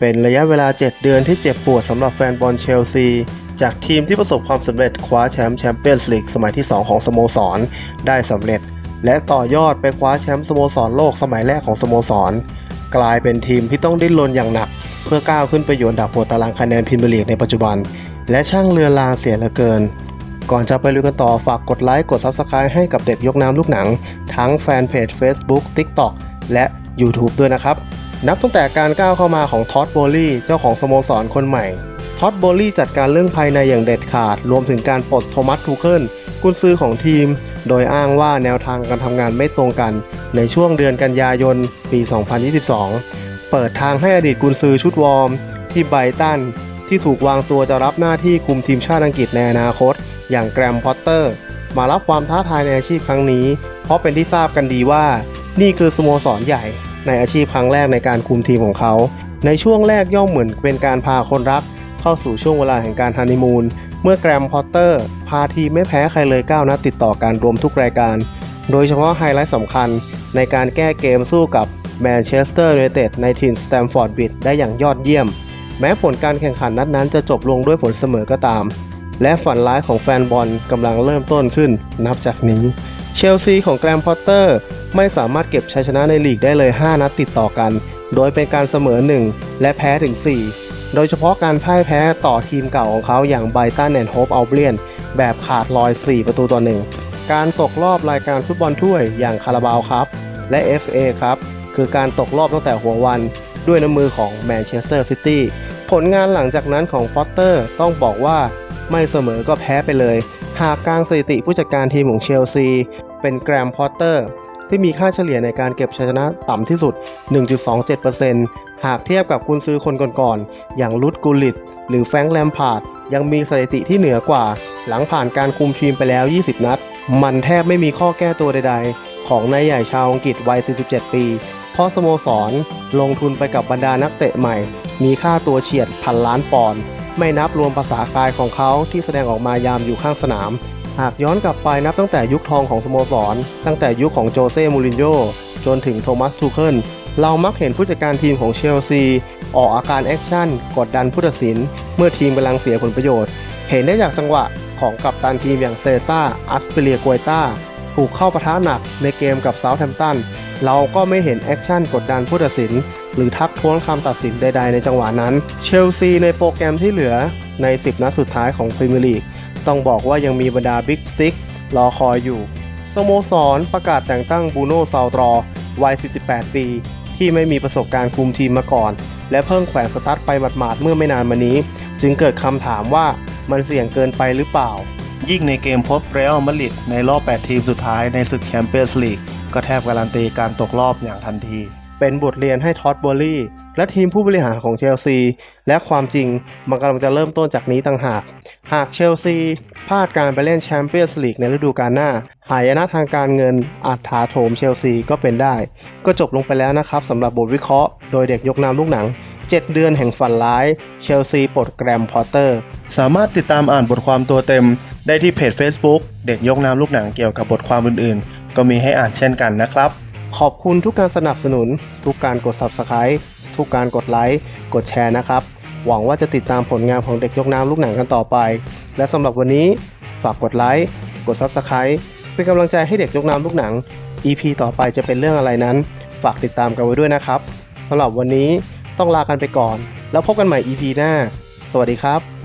เป็นระยะเวลา 7 เดือนที่เจ็บปวดสำหรับแฟนบอลเชลซี จากทีมที่ประสบความสำเร็จคว้าแชมป์แชมเปี้ยนส์ลีกสมัยที่ 2 ของสโมสร ได้สำเร็จ และต่อยอดไปคว้าแชมป์สโมสรโลกสมัยแรกของสโมสร กลายเป็นทีมที่ต้องดิ้นรนอย่างหนัก เพื่อก้าวขึ้นไปอยู่อันดับหัวตารางคะแนนพรีเมียร์ลีกในปัจจุบัน และช่างเรือลาเสียเหลือเกินก่อนจะไปลุยกันต่อฝากกดไลค์กด Subscribe ให้กับเด็กยกน้ำลูกหนัง ทั้งแฟนเพจ Facebook TikTok และ YouTube ด้วยนะครับ นับตั้งแต่การก้าวเข้ามาของท็อตโบลี่เจ้าของสโมสรคนใหม่ท็อตโบลี่จัดการเรื่องภายในอย่างเด็ดขาด รวมถึงการปลดโทมัสทูเคิลกุนซือของทีม โดยอ้างว่าแนวทางการทำงานไม่ตรงกัน ในช่วงเดือนกันยายน ปี 2022 เปิดทางให้อดีตกุนซือชุดวอร์ม ที่ไบตัน ที่ถูกวางตัวจะรับหน้าที่คุมทีมชาติอังกฤษในอนาคต อย่างแกรมพอตเตอร์ มารับความท้าทายในอาชีพครั้งนี้ เพราะเป็นที่ทราบกันดีว่า นี่คือสโมสรใหญ่ ในอาชีพครั้งแรกในการคุมทีมของเขา ในช่วงแรกย่อมเหมือนเป็นการพาคนรัก เข้าสู่ช่วงเวลาแห่งการฮันนีมูนเมื่อแกรมพอตเตอร์ พาทีมไม่แพ้ใครเลย9นัดติดต่อกันรวมทุกรายการ โดยเฉพาะไฮไลท์สำคัญในการแก้เกมสู้กับแมนเชสเตอร์ยูไนเต็ดในทีมสแตมฟอร์ดบิดได้อย่างยอดเยี่ยม แม้ผลการแข่งขันนัดนั้นจะจบลงด้วยผลเสมอก็ตาม และฝันร้ายของแฟนบอลกำลังเริ่มต้นขึ้นนับจากนี้ เชลซีของแกรมพอตเตอร์ ไม่สามารถเก็บชัยชนะในลีกได้เลย 5 นัดติดต่อกัน โดยเป็นการเสมอ 1 และแพ้ถึง 4 โดยเฉพาะการพ่ายแพ้ต่อทีมเก่าของเขาอย่างไบตันแอนด์โฮปเอัลเบียนแบบขาดลอย 4 ประตูต่อ1การตกรอบรายการฟุตบอลถ้วยอย่างคาราบาวครับและ FA ครับคือการตกรอบตั้งแต่หัววันด้วยน้ำมือของแมนเชสเตอร์ซิตี้ผลงานหลังจากนั้นของพอตเตอร์ต้องบอกว่าไม่เสมอก็แพ้ไปเลย หากกลางสถิติผู้จัดการทีมของเชลซี เป็นแกรมพอตเตอร์ ที่มีค่าเฉลี่ยในการเก็บชัยชนะต่ำที่สุด 1.27%หากเทียบกับกุนซือคนก่อนๆ อย่างลุดกูลิต หรือแฟรงค์แลมพาร์ดยังมีสถิติที่เหนือกว่า หลังผ่านการคุมทีมไปแล้ว 20 นัด มันแทบไม่มีข้อแก้ตัวใดๆ ของนายใหญ่ชาวอังกฤษวัย 47 ปี เพราะสโมสร ลงทุนไปกับบรรดานักเตะใหม่ มีค่าตัวเฉียดพันล้านปอนด์ไม่นับรวมภาษากายของเขาที่แสดงออกมายามอยู่ข้างสนาม หากย้อนกลับไปนับตั้งแต่ยุคทองของสโมสร ตั้งแต่ยุคของโจเซ่ มูรินโญ่จนถึงโทมัส ทูเคิล เรามักเห็นผู้จัดการทีมของเชลซี ออกอาการแอคชั่น กดดันผู้ตัดสิน เมื่อทีมกำลังเสียผลประโยชน์ เห็นได้จากจังหวะของกัปตันทีมอย่างเซซ่า อัสเปเลียกวยต้าถูกเข้าปะทะหนักในเกมกับเซาท์แฮมป์ตัน เราก็ไม่เห็นแอคชั่นกดดันผู้ตัดสิน หรือทักท้วงคำตัดสินใด ๆ ในจังหวะนั้น เชลซีในโปรแกรมที่เหลือใน 10 นัดสุดท้ายของพรีเมียร์ลีก ต้องบอกว่ายังมีบรรดาบิ๊กซิกรอคอยอยู่ สโมสรประกาศแต่งตั้งบูโน่ซาลตรอวัย 48 ปี ที่ไม่มีประสบการณ์คุมทีมมาก่อน และเพิ่งแขวนสตาร์ทไปหมาดๆเมื่อไม่นานมานี้ จึงเกิดคำถามว่ามันเสี่ยงเกินไปหรือเปล่า ยิ่งในเกมพบเรอัลมาดริดในรอบ 8 ทีมสุดท้ายในศึกแชมเปี้ยนส์ลีกก็แทบการันตีการตกรอบอย่างทันที เป็นบทเรียนให้ท็อตบอลลี่ และทีมผู้บริหารของเชลซี และความจริงมันกำลังจะเริ่มต้นจากนี้ต่างหาก หากเชลซีพลาดการไปเล่นแชมเปี้ยนส์ลีกในฤดูกาลหน้า หายนะทางการเงินอาจถาโถมเชลซีก็เป็นได้ ก็จบลงไปแล้วนะครับสำหรับบทวิเคราะห์โดยเด็กยกนามลูกหนัง 7 เดือนแห่งฝันร้าย เชลซีปลดแกรมพอตเตอร์ สามารถติดตามอ่านบทความตัวเต็ม ได้ที่เพจ Facebook เด็กยกน้ำลูกหนังเกี่ยวกับบทความอื่นๆ ก็มีให้อ่านเช่นกันนะครับ ขอบคุณทุกการสนับสนุน ทุกการกด Subscribe ทุกการกดไลค์ กดแชร์นะครับ หวังว่าจะติดตามผลงานของเด็กยกน้ำลูกหนังกันต่อไป และสำหรับวันนี้ฝากกดไลค์ กด Subscribe เป็นกำลังใจให้เด็กยกน้ำลูกหนัง EP ต่อไปจะเป็นเรื่องอะไรนั้น ฝากติดตามกันไว้ด้วยนะครับสำหรับวันนี้ต้องลากันไปก่อน แล้วพบกันใหม่ EP หน้า สวัสดีครับ